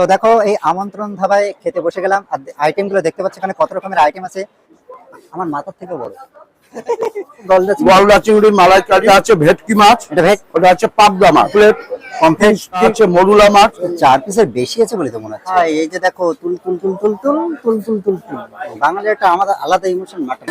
তো দেখো এই আমন্ত্রণ ধাবায় খেতে বসে গেলাম আর আইটেমগুলো দেখতে পাচ্ছ এখানে কত রকমের আইটেম আছে। আমার মাথার থেকে বড় গলদা চিংড়ি। আছে ভেটকি মাছ ওটা আছে পাবদা মাছ প্লেট কমপ্লিট আছে মরুলা মাছ। চার পিসের বেশি আছে বলে তো মনে হচ্ছে। হ্যাঁ, এই যে দেখো তুল তুল তুল তুল তুল তুল তুল তুল তুল। বাঙালি একটা আমাদের আলাদা emotion mutton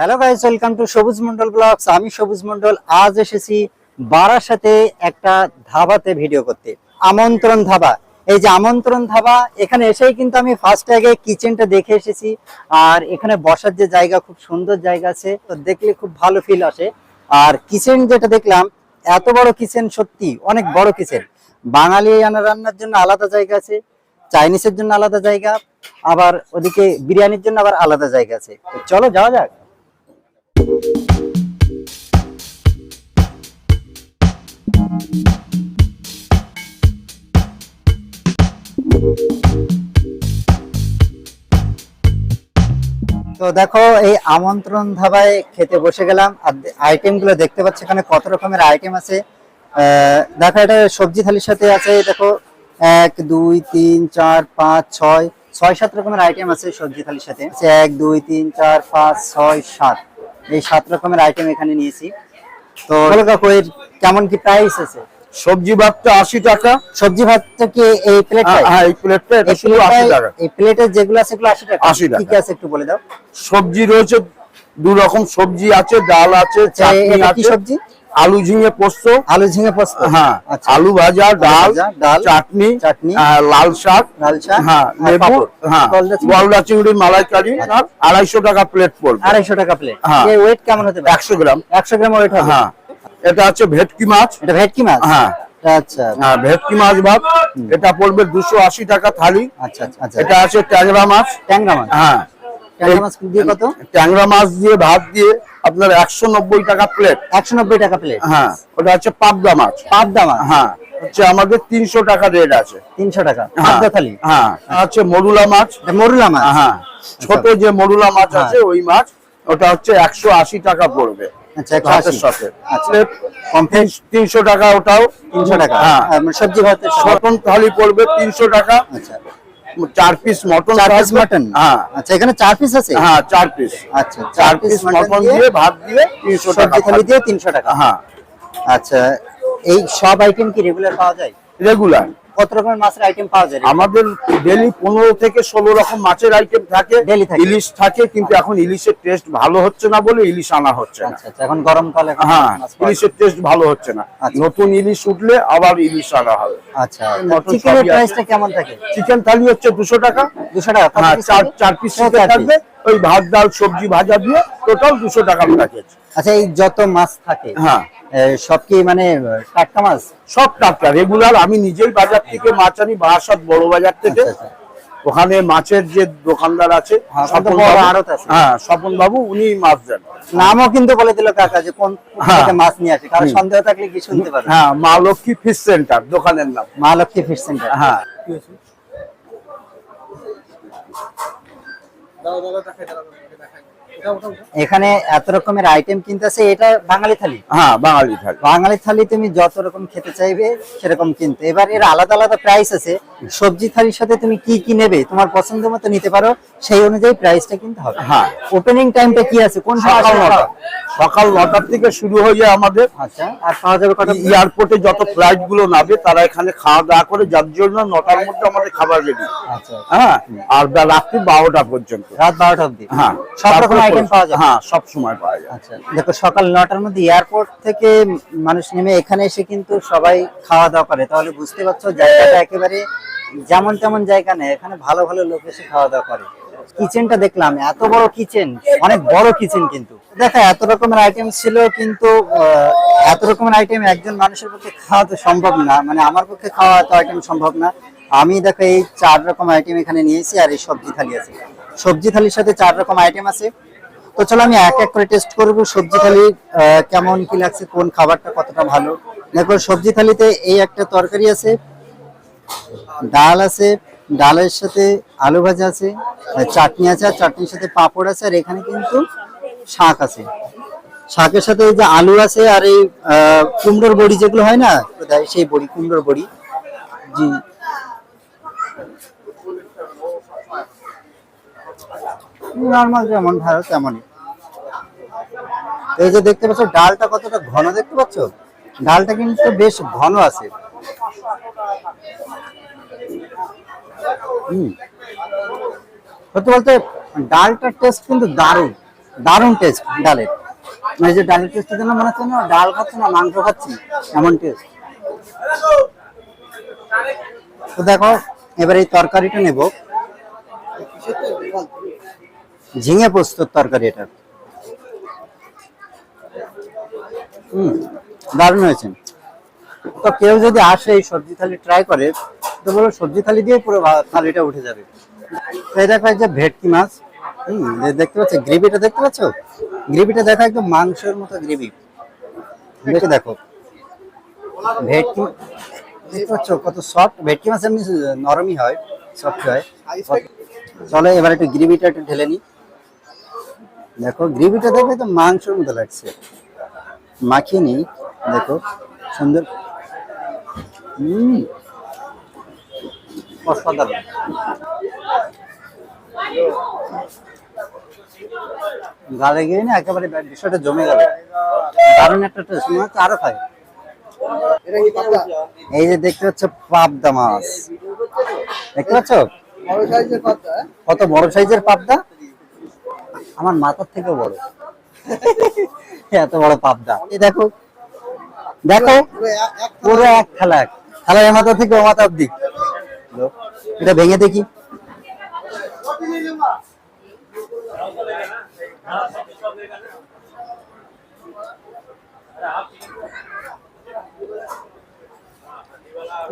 hello guys welcome to Sabuj Mondal vlogs আমি সবুজ মন্ডল আজ এসেছি বারাসাতে একটা ধাবাতে ভিডিও করতে। আমন্ত্রণ ধাবা। এই যে আমন্ত্রণ ধাবা, এখানে এসেই কিন্তু আমি ফার্স্ট আগে কিচেনটা দেখে এসেছি। আর এখানে বসার যে জায়গা, খুব সুন্দর জায়গা আছে, তো দেখলে খুব ভালো ফিল আসে। আর কিচেন যেটা দেখলাম, এত বড় কিচেন সত্যি, অনেক বড় কিচেন বাঙালি আনা রান্নার জন্য আলাদা জায়গা আছে চাইনিজের জন্য আলাদা জায়গা, আবার ওদিকে বিরিয়ানির জন্য আবার আলাদা জায়গা আছে। চলো, যাওয়া যাক। তো দেখো, এই আমন্ত্রণ ধাবায় খেতে বসে গেলাম, আর আইটেমগুলো দেখতে পাচ্ছি এখানে কত রকমের আইটেম আছে। দেখো, এটা সবজি থালির সাথে আছে, দেখো, এক, দুই, তিন, চার, পাঁচ, ছয় ছয়, সাত রকমের আইটেম আছে সবজি থালির সাথে। এক, দুই, তিন, চার, পাঁচ, ছয়, সাত। এই সাত রকমের আইটেম এখানে নিয়েছি। তো কাকু এর কেমন কি প্রাইস আছে? সবজি ভাতটা আশি টাকা। সবজি ভাতটা কি এই প্লেট হ্যাঁ, এই প্লেটটা এটা শুধু আশি টাকা। এই প্লেটে যেগুলো আছে সেগুলো আশি টাকা। 80 টাকা। কি কি আছে একটু বলে দাও। সবজি রয়েছে দু রকম সবজি আছে ডাল আছে আচ্ছা, চাটনি আছে। সবজি? আলু ঝিঙে পোস্ত আলু ঝিঙে পোস্ত। হ্যাঁ আচ্ছা। আলু ভাজা ডাল ডাল, চাটনি চাটনি, লাল শাক লাল শাক হ্যাঁ লেবু হ্যাঁ গলদা চিংড়ি। মালাইকারি আচ্ছা। আড়াইশো টাকা প্লেট পড়বে। আড়াইশো টাকা প্লেট হ্যাঁ। ওয়েট কেমন হতে পারে? একশো গ্রাম। একশো গ্রাম ওয়েট হ্যাঁ। এটা আছে ভেটকি মাছ। এটা ভেটকি মাছ? হ্যাঁ। আচ্ছা। হ্যাঁ ভেটকি মাছ ভাত। এটা পড়বে দুশো আশি টাকা থালি। আচ্ছা আচ্ছা আচ্ছা। এটা আছে ট্যাংরা মাছ। ট্যাংরা মাছ। হ্যাঁ। কত? ট্যাংরা মাছ দিয়ে ভাত দিয়ে আপনার একশো নব্বই টাকা প্লেট একশো নব্বই টাকা প্লেট হ্যাঁ ওটা হচ্ছে পাবদা মাছ। পাবদা মাছ? হ্যাঁ হচ্ছে আমাদের তিনশো টাকা রেট আছে। তিনশো টাকা হ্যাঁ, পাবদা থালি? হ্যাঁ আছে মরুলা মাছ। মরুলা মাছ? হ্যাঁ ছোট যে মরুলা মাছ হ্যাঁ। আছে ওই মাছ ওটা হচ্ছে একশো আশি টাকা পড়বে। আচ্ছা আচ্ছা। তিনশো টাকা ওটাও। তিনশো টাকা। হ্যাঁ। সবজি থালি পড়বে তিনশো টাকা। আচ্ছা। চার পিস মটন চার পিস মটন হ্যাঁ। আচ্ছা এখানে চার পিস আছে? হ্যাঁ চার পিস আচ্ছা চার পিস মটন দিয়ে ভাত দিয়ে তিনশো টাকা থালি দিয়ে তিনশো টাকা। হ্যাঁ। আচ্ছা এই সব আইটেম কি রেগুলার পাওয়া যায়? রেগুলার কত রকমের মাছের আইটেম পাওয়া যায়? আমাদের ডেলি পনেরো থেকে ষোলো রকম মাছের আইটেম থাকে। ইলিশ থাকে কিন্তু এখন ইলিশের টেস্ট ভালো হচ্ছে না বলে ইলিশ আনা হচ্ছে না। আচ্ছা আচ্ছা এখন গরমকাল হ্যাঁ। ইলিশের টেস্ট ভালো হচ্ছে না। আচ্ছা। নতুন ইলিশ উঠলে আবার ইলিশ আনা হবে। আচ্ছা মটন চিকেনের প্রাইসটা কেমন থাকে? চিকেন থালি হচ্ছে দুশো টাকা। দুশো টাকা হ্যাঁ চার পিস থাকবে। ওই ভাত ডাল সবজি ভাজা দিয়ে টোটাল দুশো প্যাকেজ আচ্ছা এই যত মাছ থাকে হ্যাঁ। সব কি মানে টাটকা মাছ? সব টাটকা। রেগুলার আমি নিজেই বাজার থেকে মাছ আনি বারাসাত বড় বাজার থেকে। আচ্ছা, ওখানে মাছের যে দোকানদার আছে হ্যাঁ, স্বপন বাবু-। হ্যাঁ স্বপন বাবু উনি মাছ দেন। নামও কিন্তু বলে দিল কাকা যে কোন হ্যাঁ। মাছ নিয়ে আসে। কারও সন্দেহ থাকলে কি শুনতে পারে হ্যাঁ মা লক্ষ্মী ফিশ সেন্টার দোকানের নাম। মা লক্ষ্মী ফিশ সেন্টার। হ্যাঁ। এখানে এত রকমের আইটেম কিনতেছে এটা বাঙালি থালি? হ্যাঁ বাঙালি থালি। বাঙালি থালি তুমি যত রকম খেতে চাইবে সেরকম কিনতে। এবার এর আলাদা আলাদা প্রাইস আছে। সবজি থালির সাথে তুমি কি কি নেবে তোমার পছন্দ মতো নিতে পারো সেই অনুযায়ী প্রাইসটা কিনতে হবে। হ্যাঁ। ওপেনিং টাইমটা কি আছে? কোন সময় সকাল নটার থেকে শুরু হয়ে যায় আমাদের। আচ্ছা। এয়ারপোর্টে যত ফ্লাইটগুলো নামে তারা এখানে খাওয়া দাওয়া করে যার জন্য নটার মধ্যে আমাদের খাবার রেডি আচ্ছা। হ্যাঁ আর রাত্রি বারোটা পর্যন্ত। রাত বারোটা অব্দি হ্যাঁ সব রকম আইটেম পাওয়া যায় হ্যাঁ সব সময় পাওয়া যায় আচ্ছা দেখো সকাল নটার মধ্যে এয়ারপোর্ট থেকে মানুষ নেমে এখানে এসে কিন্তু সবাই খাওয়া দাওয়া করে। তাহলে বুঝতে পারছ জায়গাটা একেবারে যেমন তেমন জায়গা নেই এখানে ভালো ভালো লোক এসে খাওয়া দাওয়া করে। কিচেনটা দেখলাম, এত বড় কিচেন, অনেক বড় কিচেন কিন্তু। দেখো, এত রকমের আইটেম ছিল কিন্তু এত রকমের আইটেম একজন মানুষের পক্ষে খাওয়া তো সম্ভব না মানে আমার পক্ষে খাওয়া এত আইটেম সম্ভব না। আমি দেখো, এই চার রকম আইটেম এখানে নিয়েছি আর এই সবজি থালি আছে। সবজি থালির সাথে চার রকম আইটেম আছে। তো চলো, আমি এক এক করে টেস্ট করব, সবজি থালি কেমন কি লাগছে, কোন খাবারটা কতটা ভালো। দেখো, সবজি থালিতে এই একটা তরকারি আছে, ডাল আছে ডালের সাথে আলু ভাজা আছে চাটনি আছে, আর চাটনির সাথে পাঁপড় আছে, আর এখানে কিন্তু শাক আছে। শাকের সাথে যে আলু আছে, আর এই কুমড়োর বড়ি যেগুলো হয় না সেই বড়ি, কুমড়োর বড়ি। জি। নর্মাল যেমন ভালো তেমনই। এই যে দেখতে পাচ্ছ, ডালটা কতটা ঘন দেখতে পাচ্ছ? ডালটা কিন্তু বেশ ঘন আছে। সত্যি বলতে ডালটার টেস্ট কিন্তু দারুণ। দারুণ টেস্ট ডালের। মানে যে ডালের টেস্ট যেন মনে হচ্ছে না, ডাল না, মাংস খাচ্ছি এমন টেস্ট তো দেখো, এবার এই তরকারিটা নেব। ঝিঙে পোস্তর তরকারি এটা। হুম, দারুণ হয়েছে। তো কেউ যদি আসে এই সবজি থালি ট্রাই করে, তো বলো সবজি থালি দিয়ে পুরো থালিটা উঠে যাবে। তো এই যে ভেটকি মাছ। হুম দেখতে পাচ্ছ, গ্রেভিটা দেখতে পাচ্ছ? গ্রেভিটা দেখো একদম মাংসের মতো গ্রেভি। দেখে দেখো। ভেটকি, দেখতে পাচ্ছ কত সফট ভেটকি মাছ এমনি নরমই হয় সফট হয়। চলো এবার একটু গ্রেভিটা একটু ঢেলে নি দেখো, গ্রেভিটা দেখবে তো মাংসের মতো লাগছে। মাখিয়ে নিই, দেখো, সুন্দর হুম। অসাধারণ। গালে গিয়ে না একেবারে বিষয়টা জমে গেল। দারুণ একটা টেস্ট মনে হচ্ছে আরও খাই। এই যে দেখতে পাচ্ছ পাবদা মাছ। দেখতে পাচ্ছ? কত বড় সাইজের পাবদা? আমার মাথার থেকেও বড়। এত বড় পাবদা। এই দেখো। দেখো। পুরো এক খেলা এক। খেলা এ মাথা থেকে ও মাথা অব্দি এটা ভেঙে দেখি।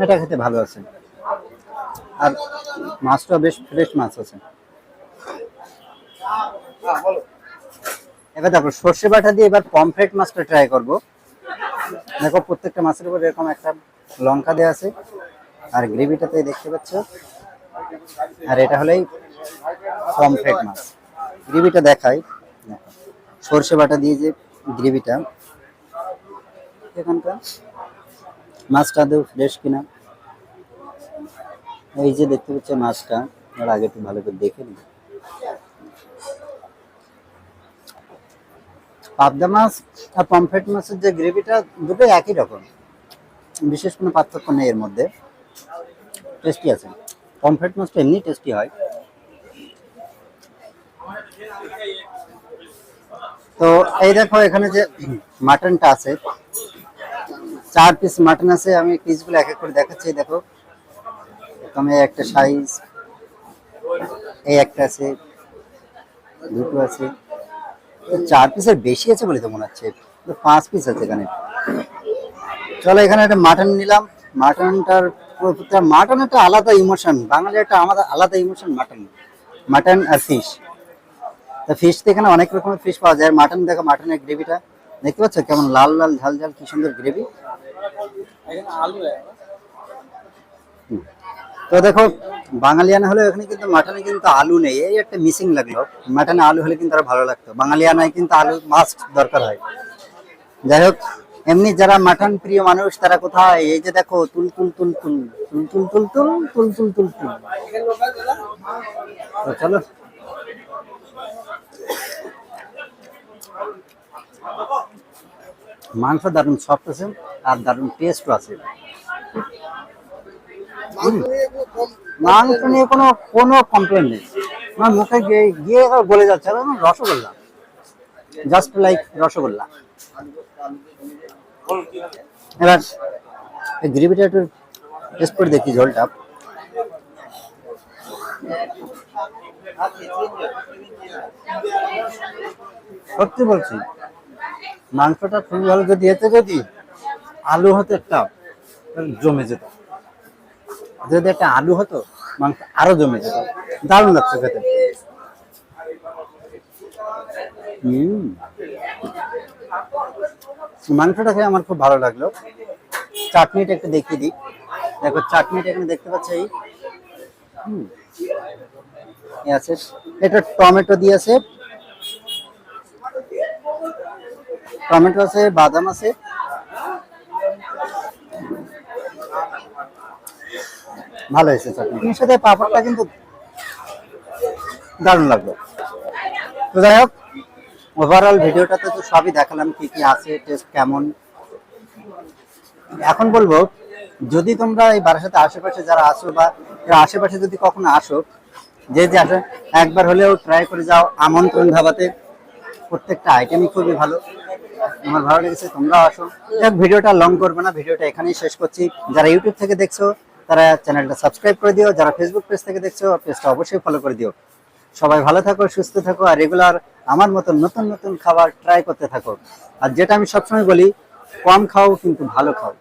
এটা খেতে ভালো আছে। আর মাছটা বেশ ফ্রেশ মাছ আছে। এবার দেখো, সর্ষে বাটা দিয়ে এবার পমফ্রেট মাছটা ট্রাই করব। দেখো, প্রত্যেকটা মাছের উপর এরকম একটা লঙ্কা দেওয়া আছে আর গ্রেভিটাতে দেখতে পাচ্ছ? আর এটা হলেই পমফ্রেট মাছ। গ্রেভিটা দেখাই। দেখো, সর্ষে বাটা দিয়ে যে গ্রেভিটা এখানকার মাছটা আদৌ ফ্রেশ কিনা? এই যে দেখতে পাচ্ছ মাছটা আর আগে একটু ভালো করে দেখে নিই পাবদা মাছ আর পমফ্রেট মাছের যে গ্রেভিটা দুটো একই রকম। বিশেষ কোনো পার্থক্য নেই এর মধ্যে। টেস্টি আছে। পমফ্রেট মাছটা এমনি টেস্টি হয়। তো এই দেখো এখানে যে মাটনটা আছে। চার পিস মাটন আছে। আমি পিসগুলো এক এক করে দেখাচ্ছি দেখো। এখানে একটা সাইজ এই একটা আছে, দুটো আছে। চার পিসের বেশি আছে বলে তো মনে হচ্ছে। পাঁচ পিস আছে এখানে। চলো, এখানে একটা মাটন নিলাম। মাটনটার মাটন একটা আলাদা ইমোশন বাঙালি একটা আমাদের আলাদা ইমোশন মাটন মাটন আর ফিশ তো ফিশ তো এখানে অনেক রকমের ফিশ পাওয়া যায়। মাটন দেখো মাটনের গ্রেভিটা দেখতে পাচ্ছ? কেমন লাল লাল, ঝাল ঝাল, কি সুন্দর গ্রেভি তো দেখো, বাঙালিয়ানা হলে এখানে কিন্তু মাটনে কিন্তু আলু নেই। এই একটা মিসিং লাগল। মাটনে আলু হলে কিন্তু আরও ভালো লাগতো। বাঙালিয়ানায় কিন্তু আলু মাস্ট দরকার হয়। যাই হোক এমনি যারা মাটন প্রিয় মানুষ তারা কোথায় এই যে দেখো তুল তুল তুল তুল তুল তুল তুল তুল তুল তুল তুল তুল চলো মাংস দারুণ সফট আছে আর দারুণ টেস্টও আছে মাংস নিয়ে কোনো কোনো কমপ্লেন নেই আমার মুখে গিয়ে গিয়ে বলে যাচ্ছে রসগোল্লা জাস্ট লাইক রসগোল্লা এবার গ্রেভিটা একটু টেস্ট করে দেখি ঝোলটা। সত্যি বলছি, মাংসটা খুবই ভালো, যদি এতে যদি আলু হতো একটা জমে যেত। যদি একটা আলু হতো, মাংস আরও জমে যেত। দারুণ লাগছে খেতে। হুম। মাংসটা খেয়ে আমার খুব ভালো লাগল। চাটনিটা একটু দেখিয়ে দিই। দেখো, চাটনিটা এখানে দেখতে পাচ্ছি হুম। আছে। এটা টমেটো দিয়েছে টমেটো আছে, বাদাম আছে। ভালো হয়েছে চাটনি। সাথে পাঁপড়টা কিন্তু দারুণ লাগল। তো যাই হোক ওভারঅল ভিডিওটাতে তো সবই দেখালাম কি কি আছে টেস্ট কেমন। এখন বলব, যদি তোমরা এই বারাসাতে আশেপাশে যারা আসো বা আশেপাশে যদি কখনো আসো, যে যে আসে, একবার হলেও ট্রাই করে যাও, আমন্ত্রণ ধাবাতে। প্রত্যেকটা আইটেমই খুবই ভালো। আমার ভালো লেগেছে, তোমরাও আসো। যাক, ভিডিওটা লং করবে না, ভিডিওটা এখানেই শেষ করছি। যারা ইউটিউব থেকে দেখছ, তারা চ্যানেলটা সাবস্ক্রাইব করে দিও। যারা ফেসবুক পেজ থেকে দেখছ পেজটা অবশ্যই ফলো করে দিও। সবাই ভালো থাকো, সুস্থ থাকো, আর রেগুলার আমার মতন নতুন নতুন খাবার ট্রাই করতে থাকো। আর যেটা আমি সবসময় বলি, কম খাও কিন্তু ভালো খাও।